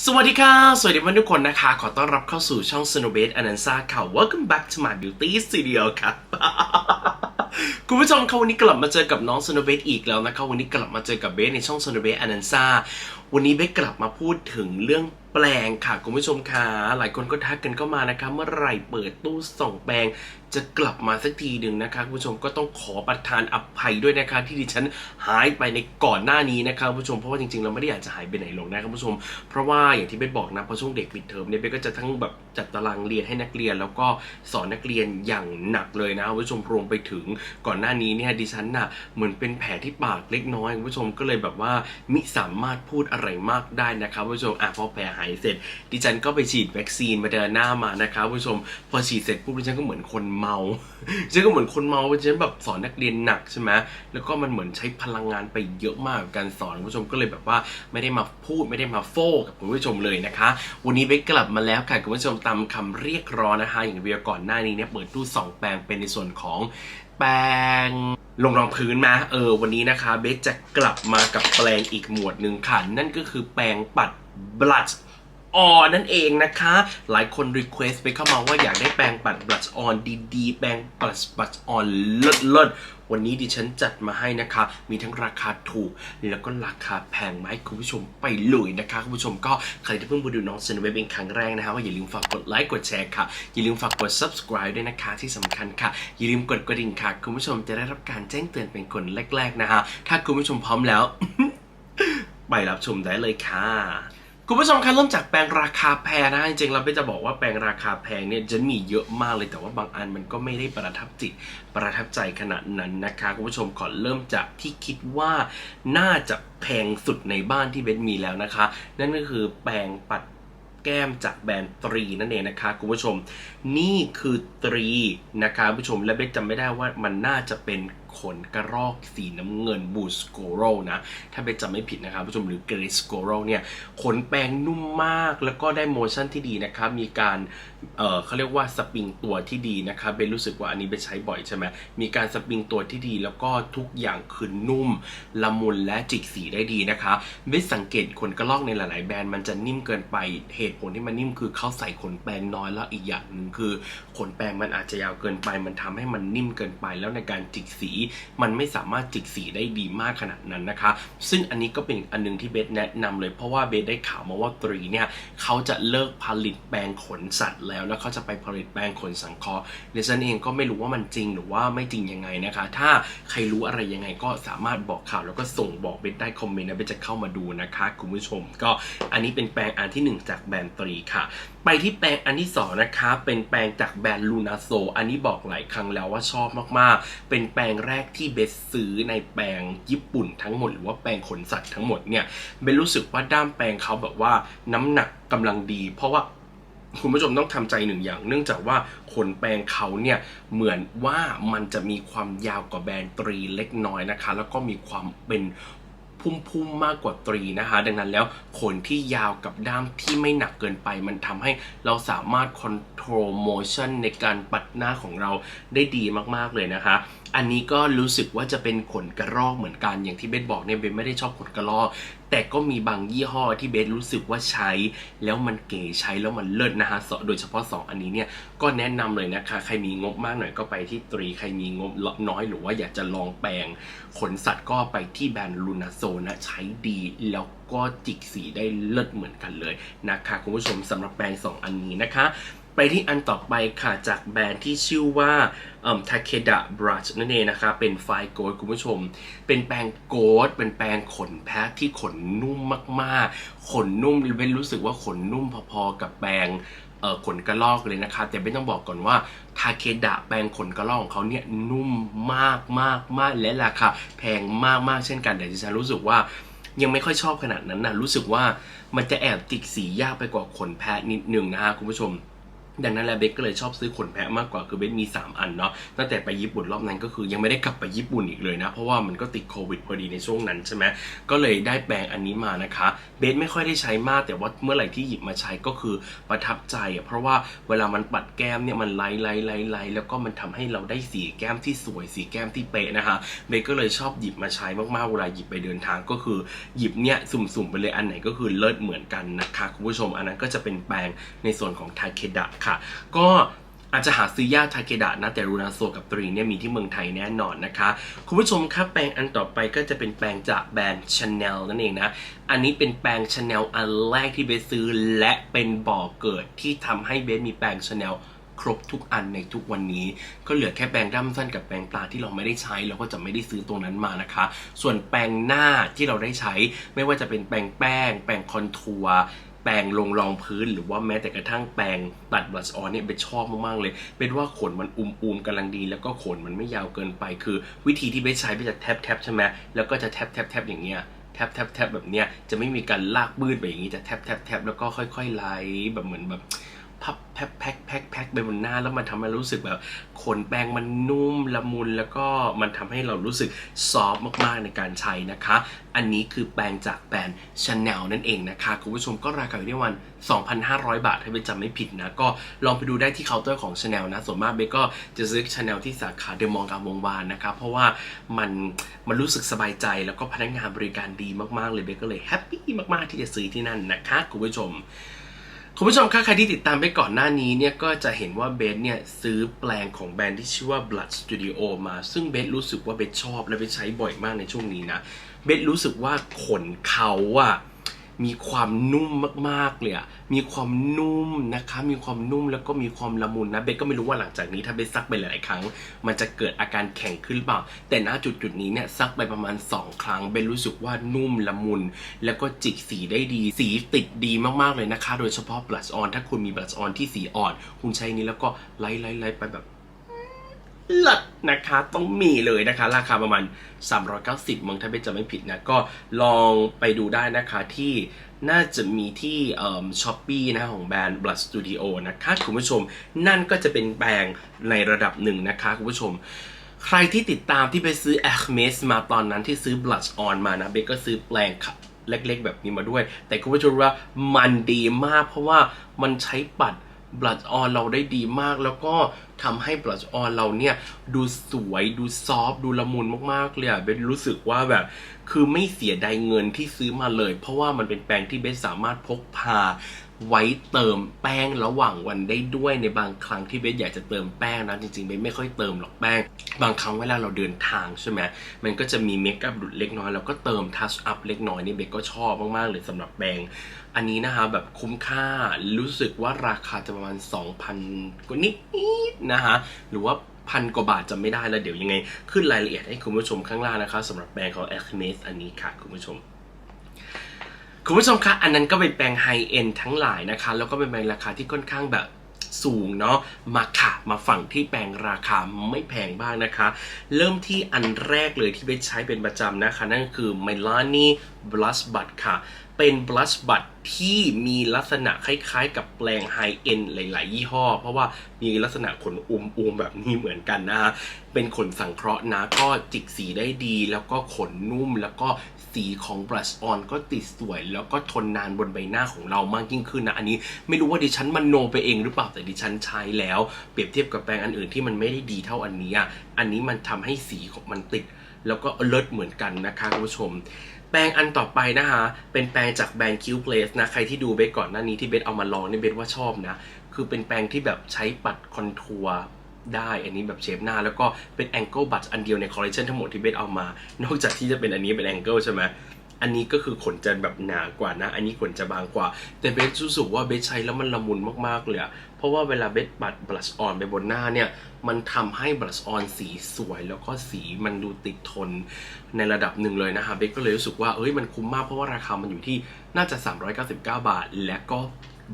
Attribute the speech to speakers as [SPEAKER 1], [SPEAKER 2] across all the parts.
[SPEAKER 1] สวัสดีค่ะสวัสดีเพื่อนทุกคนนะคะ ขอต้อนรับเข้าสู่ช่อง s n o w b a s e a n a n s a ค่ะ Welcome back to my beauty studio ค่ะคุณผู้ชมคะวันนี้กลับมาเจอกับน้อง s n o w b a s e อีกแล้วนะคะวันนี้กลับมาเจอกับเบสในช่อง s n o w b a s e a n a n s a วันนี้เบสกลับมาพูดถึงเรื่องแปลงค่ะ คุณผู้ชมคะหลายคนก็ทักกันเข้ามานะคะ เมื่อไหร่เปิดตู้ส่งแปลง จะกลับมาสักทีหนึ่งนะคะคุณผู้ชมก็ต้องขอประทานอภัยด้วยนะคะ ที่ดิฉันหายไปในก่อนหน้านี้นะคะคุณผู้ชมเพราะว่าจริงๆเราไม่ได้อยากจะหายไปไหนหรอกนะคุณผู้ชม เพราะว่าอย่างที่เบสบอกนะพอช่วงเด็กปิดเทอมเนี่ยเบสก็จะทั้งแบบจัดตารางเรียนให้นักเรียน แล้วก็สอนนักเรียนอย่างหนักเลยนะคุณผู้ชมรวมไปถึงก่อนหน้านี้เนี่ยดิฉันน่ะเหมือนเป็นแผลที่ปากเล็กน้อยคุณผู้ชมก็เลยแบบว่ามิสามารถพูดอะไรมากได้นะครับคุณผู้ชมอะพอแผลหายเสร็จ ดิฉันก็ไปฉีดวัคซีนมาเดินหน้ามานะครับคุณผู้ชม พอฉีดเสร็จปุ๊บดิฉันก็เหมือนคนเมาฉันก็เหมือนคนเมาฉันแบบสอนนักเรียนหนักใช่ไหมแล้วก็มันเหมือนใช้พลังงานไปเยอะมากกับการสอนคุณผู้ชมก็เลยแบบว่าไม่ได้มาพูดไม่ได้มาโฟกับคุณผู้ชมเลยนะคะ วันนี้เบกกลับมาแล้วค่ะคุณผู้ชมตามคำเรียกร้องนะคะ อย่างเวียก่อนหน้านี้เนี่ยเปิดตู้สองแปลงเป็นในส่วนของแปรงลงรองพื้นมาเออวันนี้นะคะ เบสจะกลับมากับแปลงอีกหมวดหนึ่งค่ะ นั่นก็คือแปรงปัดบลัช ออนนั่นเองนะคะ หลายคนรีเควสไปเข้ามาว่าอยากได้แปรงปัดบลัชออนดีๆ แปรงปัดบลัชออนเลิศๆ วันนี้ดิฉันจัดมาให้นะคะ มีทั้งราคาถูก แล้วก็ราคาแพงมาให้คุณผู้ชมไปเลยนะคะ คุณผู้ชมก็ใครที่เพิ่งมาดูน้องเซนเวเป็นครั้งแรกนะคะว่าอย่าลืมฝากกดไลค์กดแชร์ค่ะ อย่าลืมฝากกด subscribe ด้วยนะคะที่สำคัญค่ะ อย่าลืมกดกระดิ่งค่ะ คุณผู้ชมจะได้รับการแจ้งเตือนเป็นคนแรก ๆนะคะ ถ้าคุณผู้ชมพร้อมแล้ว ไปรับชมได้เลยค่ะ คุณผู้ชมคะเริ่มจากแปลงราคาแพงนะจริงๆเราไม่จะบอกว่าแปลงราคาแพงเนี่ยจะมีเยอะมากเลยแต่ว่าบางอันมันก็ไม่ได้ประทับจิตประทับใจขนาดนั้นนะคะคุณผู้ชมขอเริ่มจากที่คิดว่าน่าจะแพงสุดในบ้านที่เบนมีแล้วนะคะ นั่นก็คือแปรงปัดแก้มจากแบรนด์ตรีนั่นเองนะคะคุณผู้ชม นี่คือตรีนะคะคุณผู้ชมและเบนจำไม่ได้ว่ามันน่าจะเป็น ขนกระรอกสีน้ำเงินบูสโกโรนะ ถ้าเบนจำไม่ผิดนะครับผู้ชมหรือเกรสโกโรเนี่ยขนแปรงนุ่มมากแล้วก็ได้โมชั่นที่ดีนะครับ มีการเออเขาเรียกว่าสปริงตัวที่ดีนะครับเบนรู้สึกว่าอันนี้เบนใช้บ่อยใช่ไหมมีการสปริงตัวที่ดีแล้วก็ทุกอย่างคือนุ่ม ละมุนและจิกสีได้ดีนะคะเบนสังเกตขนกระรอกในหลาย ๆ แบรนด์มันจะนิ่มเกินไปเหตุผลที่มันนิ่มคือเขาใส่ขนแปรงน้อยแล้วอีกอย่างหนึ่งคือขนแปรงมันอาจจะยาวเกินไป มันทำให้มันนิ่มเกินไปแล้วในการจิกสีมันไม่สามารถจิกสีได้ดีมากขนาดนั้นนะคะ ซึ่งอันนี้ก็เป็นอันหนึงที่เบสแนะนำเลยเพราะว่าเบสได้ข่าวมาว่าตรีเนี่ยเขาจะเลิกผลิตแปรงขนสัตว์แล้วแล้วเขาจะไปผลิตแปรงขนสังเคราะห์ดิฉันเองก็ไม่รู้ว่ามันจริงหรือว่าไม่จริงยังไงนะคะ ถ้าใครรู้อะไรยังไงก็สามารถบอกข่าวแล้วก็ส่งบอกเบสได้คอมเมนต์นะเบสจะเข้ามาดูนะคะคุณผู้ชม ก็อันนี้เป็นแปรงอันที่หนึ่งจากแบรนด์ตรีค่ะ ไปที่แปรงอันที่สองนะคะเป็นแปรงจากแบรนด์ลูนาโซอันนี้บอกหลายครั้งแล้วว่าชอบมากๆ เป็นแปรงแรกที่เบสซื้อในแปรงญี่ปุ่นทั้งหมดหรือว่าแปรงขนสัตว์ทั้งหมดเนี่ยเบสรู้สึกว่าด้ามแปรงเขาแบบว่าน้ำหนักกำลังดี เพราะว่าคุณผู้ชมต้องทำใจหนึ่งอย่าง เนื่องจากว่าขนแปรงเขาเนี่ยเหมือนว่ามันจะมีความยาวกว่าแบรนด์ตรีเล็กน้อยนะคะ แล้วก็มีความเป็น พุ่มๆมากกว่าตรีนะคะ ดังนั้นแล้วขนที่ยาวกับด้ามที่ไม่หนักเกินไป มันทำให้เราสามารถค o n t r o l motion ในการปัดหน้าของเราได้ดีมากๆเลยนะคะอันนี้ก็รู้สึกว่าจะเป็นขนกระรอกเหมือนกันอย่างที่เบนบอกเนี่ยเบนไม่ได้ชอบขนกระรอก แต่ก็มีบางยี่ห้อที่เบสรู้สึกว่าใช้ แล้วมันเก๋ใช้แล้วมันเลิศนะฮะสโดยเฉพาะ 2 อันนี้เนี่ยก็แนะนำเลยนะคะ ใครมีงบมากหน่อยก็ไปที่ตรี ใครมีงบน้อยหรือว่าอยากจะลองแปลง ขนสัตว์ก็ไปที่แบรนด์ลูนาโซนะใช้ดีแล้วก็จิกสีได้เลิศเหมือนกันเลยนะคะคุณผู้ชมสำหรับแปรงสองอันนี้นะคะ ไปที่อันต่อไปค่ะจากแบรนด์ที่ชื่อว่าทาเคดะบรัชนั่นเองนะคะเป็นไฟโกดคุณผู้ชม เป็นแปรงโกดเป็นแปรงขนแพะที่ขนนุ่มมากๆ ขนนุ่มเว้นรู้สึกว่าขนนุ่มพอๆกับแปรงเอ่อขนกระรอกเลยนะคะ แต่ไม่ต้องบอกก่อนว่าทาเคดะแปรงขนกระรอกของเขาเนี่ยนุ่มมากมากมากและราคาแพงมากมากๆเช่นกันแต่ดิฉันรู้สึกว่ายังไม่ค่อยชอบขนาดนั้นนะรู้สึกว่ามันจะแอบติดสียากไปกว่าขนแพะนิดนึงนะฮะคุณผู้ชม ดังนั้นแล้วเบสก็เลยชอบซื้อขนแพะมากกว่าคือเบสมี 3 อันเนาะตั้งแต่ไปญี่ปุ่นรอบนั้นก็คือยังไม่ได้กลับไปญี่ปุ่นอีกเลยนะ เพราะว่ามันก็ติดโควิดพอดีในช่วงนั้นใช่ไหมก็เลยได้แปรงอันนี้มานะคะ เบสไม่ค่อยได้ใช้มากแต่ว่าเมื่อไหร่ที่หยิบมาใช้ก็คือประทับใจอะเพราะว่าเวลามันปัดแก้มเนี่ยมันไล่ไล่ไล่ไล่แล้วก็มันทำให้เราได้สีแก้มที่สวยสีแก้มที่เป๊ะนะคะเบสก็เลยชอบหยิบมาใช้มากๆเวลาหยิบไปเดินทางก็คือหยิบเนี่ยสุ่มๆไปเลยอันไหนก็คือเลิศเหมือนกันนะคะคุณผู้ชมอันนั้นก็จะเป็นแปรงในส่วนของทาเคดะค่ะ ก็อาจจะหาซื้อยากทาเคดะนะ แต่รูนาโซกับตรีเนี่ยมีที่เมืองไทยแน่นอนนะคะ คุณผู้ชมครับแปรงอันต่อไปก็จะเป็นแปรงจากแบรนด์ Chanel นั่นเองนะ อันนี้เป็นแปรง Chanel อันแรกที่เบสซื้อและเป็นบ่อเกิดที่ทำให้เบสมีแปรง Chanel ครบทุกอันในทุกวันนี้ ก็เหลือแค่แปรงด้ามสั้นกับแปรงปลาที่เราไม่ได้ใช้เราก็จะไม่ได้ซื้อตรงนั้นมานะคะ ส่วนแปรงหน้าที่เราได้ใช้ ไม่ว่าจะเป็นแปรงแป้ง แปรงคอนทัวร์ แปรงลงรองพื้นหรือว่าแม้แต่กระทั่งแปรงตัดบลัชออนเนี่ยเป็นชอบมากๆเลย เป็นว่าขนมันอุ้มๆกำลังดี แล้วก็ขนมันไม่ยาวเกินไป คือ วิธีที่เบสใช้เบสจะแทบแทบใช่ไหมแล้วก็จะแทบแทบแทบอย่างเงี้ยแทบแทบแทบแบบเนี้ยจะไม่มีการลากบืดไปอย่างงี้จะแทบแทบแทบแล้วก็ค่อยๆไล่แบบเหมือนแบบ พับแพ็คแพ็คแพ็คแพ็คไปบนหน้าแล้วมันทำให้รู้สึกแบบขนแปรงมันนุ่มละมุนแล้วก็มันทำให้เรารู้สึกซอฟมากๆในการใช้นะคะ อันนี้คือแปรงจากแบรนด์ Chanel นั่นเองนะคะ คุณผู้ชมก็ราคาอยู่ที่วัน 2,500 บาท ถ้าเบนจำไม่ผิดนะ ก็ลองไปดูได้ที่เคาน์เตอร์ของ Chanel นะ ส่วนมากเบก็จะซื้อ Chanel ที่สาขาเดมองกามวงวานนะคะเพราะว่ามันมันรู้สึกสบายใจแล้วก็พนักงานบริการดีมากๆเลยเบก็เลยแฮปปี้มากๆที่จะซื้อที่นั่นนะคะคุณผู้ชม คุณผู้ชมคะใครที่ติดตามไปก่อนหน้านี้เนี่ยก็จะเห็นว่าเบสเนี่ยซื้อแปลงของแบรนด์ที่ชื่อว่า Blood Studio มา ซึ่งเบสรู้สึกว่าเบสชอบและเบสใช้บ่อยมากในช่วงนี้นะ เบสรู้สึกว่าขนเขาอะ มีความนุ่มมากๆเลยอะมีความนุ่มนะคะ มีความนุ่มแล้วก็มีความละมุนนะเบสก็ไม่รู้ว่าหลังจากนี้ถ้าเบสซักไปหลายๆครั้ง มันจะเกิดอาการแข็งขึ้นหรือเปล่า แต่ณจุดจุดนี้เนี่ยซักไปประมาณ 2 ครั้งเบสรู้สึกว่านุ่มละมุน แล้วก็จิกสีได้ดีสีติดดีมากๆเลยนะคะ โดยเฉพาะ blush on ถ้าคุณมี blush on ที่สีอ่อน คุณใช้นี้แล้วก็ไล่ไล่ไล่ไปแบบ เลิศนะคะต้องมีเลยนะคะ ราคาประมาณ 390มั้งถ้าเบสจะไม่ผิดนะ ก็ลองไปดูได้นะคะที่น่าจะมีที่ช้อปปี้นะของแบรนด์ Blood Studio นะคะคุณผู้ชม นั่นก็จะเป็นแบรนด์ในระดับหนึ่งนะคะคุณผู้ชม ใครที่ติดตามที่ไปซื้อ a c m e s มาตอนนั้นที่ซื้อ Blush On มานะเบสก็ซื้อแปลงเล็กๆ แบบนี้มาด้วย แต่คุณผู้ชมว่ามันดีมากเพราะว่ามันใช้ปัด บลัชออนเราได้ดีมาก แล้วก็ทำให้บลัชออนเราเนี่ยดูสวยดูซอฟดูละมุนมากๆเลยอะเบสรู้สึกว่าแบบ คือไม่เสียดายเงินที่ซื้อมาเลย เพราะว่ามันเป็นแปรงที่เบสสามารถพกพา ไว้เติมแป้งระหว่างวันได้ด้วยในบางครั้งที่เบสอยากจะเติมแป้งนะจริงๆเบสไม่ค่อยเติมหรอกแป้ง บางครั้งเวลาเราเดินทางใช่ไหมมันก็จะมีเมคอัพหลุดเล็กน้อยแล้วก็เติมทัชอัพเล็กน้อยนี่เบสก็ชอบมากๆเลยสำหรับแปรงอันนี้นะคะแบบคุ้มค่ารู้สึกว่าราคาจะประมาณ 2,000กว่านิดๆนะคะหรือว่าพันกว่าบาทจะไม่ได้แล้วเดี๋ยวยังไง ขึ้นรายละเอียดให้คุณผู้ชมข้างล่างนะคะสำหรับแบรนด์ของ a c m e s อันนี้ค่ะคุณผู้ชม คุณผู้ชมคะอันนั้นก็เป็นแปรงไฮเอ็นทั้งหลายนะคะ แล้วก็เป็นแปรงราคาที่ค่อนข้างแบบสูงเนาะมาค่ะมาฝั่งที่แปรงราคาไม่แพงบ้างนะคะ เริ่มที่อันแรกเลยที่เบสใช้เป็นประจำนะคะ นั่นคือ Milani Blush Bud ค่ะ เป็น blush bud ที่มีลักษณะคล้ายๆ กับแปรงไฮเอ็นหลาย ๆ ยี่ห้อ เพราะว่ามีลักษณะขนอุมๆแบบนี้เหมือนกันนะฮะเป็นขนสังเคราะห์นะก็จิกสีได้ดี แล้วก็ขนนุ่มแล้วก็ สีของ brush on ก็ติดสวย แล้วก็ทนนานบนใบหน้าของเรามากยิ่งขึ้นนะ อันนี้ไม่รู้ว่าดิฉันมันโนไปเองหรือเปล่าแต่ดิฉันใช้แล้ว เปรียบเทียบกับแปรงอันอื่นที่มันไม่ได้ดีเท่าอันนี้อะอันนี้มันทำให้สีของมันติด แล้วก็เลิศเหมือนกันนะคะคุณผู้ชมแปรงอันต่อไปนะคะ เป็นแปรงจากแบรนด์ Q Place นะ ใครที่ดูเบสก่อนหน้านี้ที่เบสเอามาลองนี่เบสว่าชอบนะ คือเป็นแปรงที่แบบใช้ปัดคอนทัวร์ ได้ อันนี้แบบเชฟหน้า แล้วก็เป็นแองเกิลบัตอันเดียวในคอลเลคชันทั้งหมดที่เบสเอามา นอกจากที่จะเป็นอันนี้เป็นแองเกิลใช่ไหมอันนี้ก็คือขนจะแบบหนากว่านะ อันนี้ขนจะบางกว่า แต่เบสรู้สึกว่าเบสใช้แล้วมันละมุนมากๆเลยอะเพราะว่าเวลาเบสปัดบลัชออนไปบนหน้าเนี่ย มันทำให้บลัชออนสีสวย แล้วก็สีมันดูติดทนในระดับหนึ่งเลยนะคะเบสก็เลยรู้สึกว่าเอ้ยมันคุ้มมากเพราะว่าราคามันอยู่ที่น่าจะ 399 บาท และก็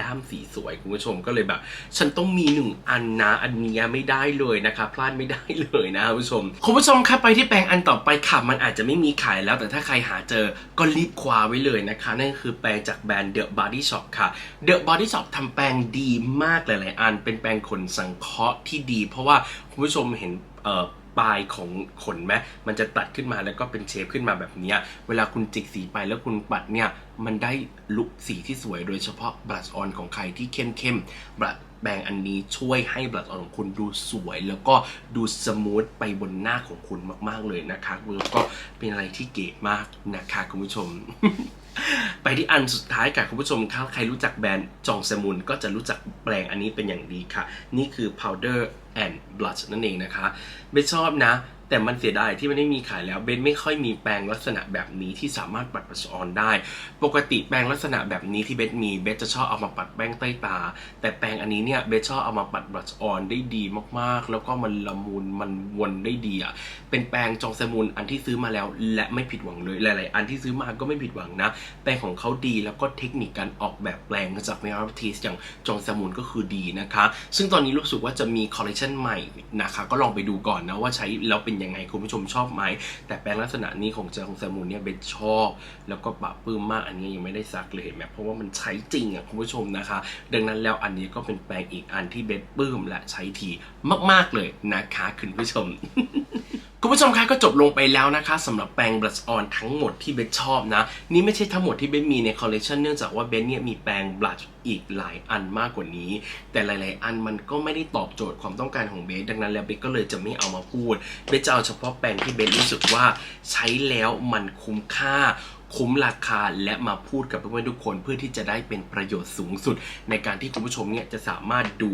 [SPEAKER 1] ด้ามสีสวยคุณผู้ชมก็เลยแบบ ฉันต้องมีหนึ่งอันนะอันนี้ไม่ได้เลยนะคะ พลาดไม่ได้เลยนะคุณผู้ชมคุณผู้ชมครับไปที่แปรงอันต่อไปค่ะมันอาจจะไม่มีขายแล้ว แต่ถ้าใครหาเจอก็รีบคว้าไว้เลยนะคะ นั่นคือแปรงจากแบรนด์ The Body Shop ค่ะ The Body Shop ทำแปรงดีมากหลาย ๆ อันเป็นแปรงขนสังเคราะห์ที่ดี เพราะว่าคุณผู้ชมเห็นเอ่อ ปลายของขนไหมมันจะตัดขึ้นมาแล้วก็เป็นเชฟขึ้นมาแบบนี้ เวลาคุณจิกสีไปแล้วคุณปัดเนี่ย มันได้ลุกสีที่สวยโดยเฉพาะบลัชออนของใครที่เข้มเข้มบลัช แบงอันนี้ช่วยให้บลัชออนของคุณดูสวย แล้วก็ดูสมูทไปบนหน้าของคุณมาก ๆเลยนะคะแล้วก็เป็นอะไรที่เก๋มากนะคะคุณผู้ชมไปที่อันสุดท้ายค่ะคุณผู้ชมครับใครรู้จักแบรนด์จองเซมุนก็จะรู้จักแปลงอันนี้เป็นอย่างดีค่ะ นี่คือ powder and blush นั่นเองนะคะ ไม่ชอบนะ แต่มันเสียดายที่มันไม่มีขายแล้วเบนไม่ค่อยมีแปรงลักษณะแบบนี้ที่สามารถปัดบลัสออนได้ ปกติแปรงลักษณะแบบนี้ที่เบนมีเบนจะชอบเอามาปัดแป้งใต้ตา แต่แปรงอันนี้เนี่ยเบนชอบเอามาปัดบลัชออนได้ดีมากๆ แล้วก็มันละมุนมันวนได้ดีอะเป็นแปรงจองเซมูนอันที่ซื้อมาแล้วและไม่ผิดหวังเลยหลาย ๆ อันที่ซื้อมาก็ไม่ผิดหวังนะ แปรงของเขาดีแล้วก็เทคนิคการออกแบบแปรงจากเมลทีสอย่างจองเซมูนก็คือดีนะคะ ซึ่งตอนนี้รู้สึกว่าจะมีคอลเลคชันใหม่นะคะ ก็ลองไปดูก่อนนะว่าใช้แล้วเป็นยังไงคุณผู้ชมชอบไหม แต่แปรงลักษณะนี้ของจองเซมูนเนี่ยเบสชอบ แล้วก็ปะปลื้มมากอันนี้ยังไม่ได้ซักเลยเห็นไหมเพราะว่ามันใช้จริงอะคุณผู้ชมนะคะ ดังนั้นแล้วอันนี้ก็เป็นแปรงอีกอันที่เบสปลื้มและใช้ทีมาก ๆ เลยนะคะคุณผู้ชมคุณผู้ชมคะก็จบลงไปแล้วนะคะสำหรับแปรงบลัชออนทั้งหมดที่เบสชอบนะ นี่ไม่ใช่ทั้งหมดที่เบสมีในคอลเลคชันเนื่องจากว่าเบสเนี่ยมีแปรงบลัช อีกหลายอันมากกว่านี้ แต่หลาย ๆ อันมันก็ไม่ได้ตอบโจทย์ความต้องการของเบสดังนั้นแล้วเบสก็เลยจะไม่เอามาพูดเบสจะเอาเฉพาะแปรงที่เบสรู้สึกว่าใช้แล้วมันคุ้มค่าคุ้มราคาและมาพูดกับเพื่อนๆทุกคนเพื่อที่จะได้เป็นประโยชน์สูงสุด ในการที่คุณผู้ชมเนี่ยจะสามารถดู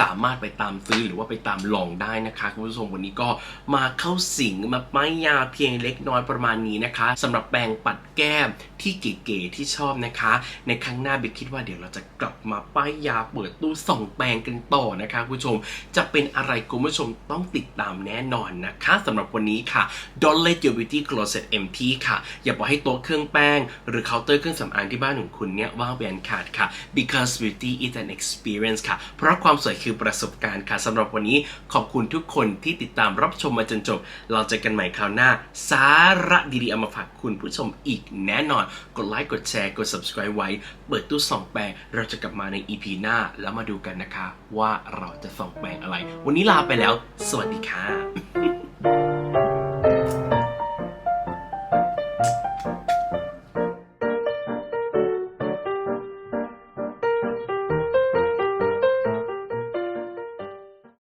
[SPEAKER 1] สามารถไปตามซื้อหรือว่าไปตามลองได้นะคะคุณผู้ชมวันนี้ก็มาเข้าสิงมาป้ายยาเพียงเล็กน้อยประมาณนี้นะคะสำหรับแปรงปัดแก้มที่เก๋ๆที่ชอบนะคะ ในครั้งหน้าเบคคิดว่าเดี๋ยวเราจะ กลับมาป้ายยาเปิดตู้ส่องแปรงกันต่อนะคะคุณผู้ชม จะเป็นอะไรคุณผู้ชมต้องติดตามแน่นอนนะคะสำหรับวันนี้ค่ะ Don't let your beauty closet empty ค่ะ อย่าปล่อยให้โต๊ะเครื่องแป้ง หรือเคาน์เตอร์เครื่องสำอางที่บ้านของคุณเนี่ยว่างเป็นอันขาดค่ะ because beauty is an experience ค่ะ เพราะความสวยคือประสบการณ์ค่ะสำหรับวันนี้ขอบคุณทุกคนที่ติดตามรับชมมาจนจบ เราเจอกันใหม่คราวหน้า สาระดีๆเอามาฝากคุณผู้ชมอีกแน่นอน กดไลค์กดแชร์กด subscribe ไว้ เปิดตู้ส่องแปลงเราจะกลับมาใน EP หน้าแล้วมาดูกันนะคะ ว่าเราจะส่องแปลงอะไร วันนี้ลาไปแล้ว สวัสดีค่ะ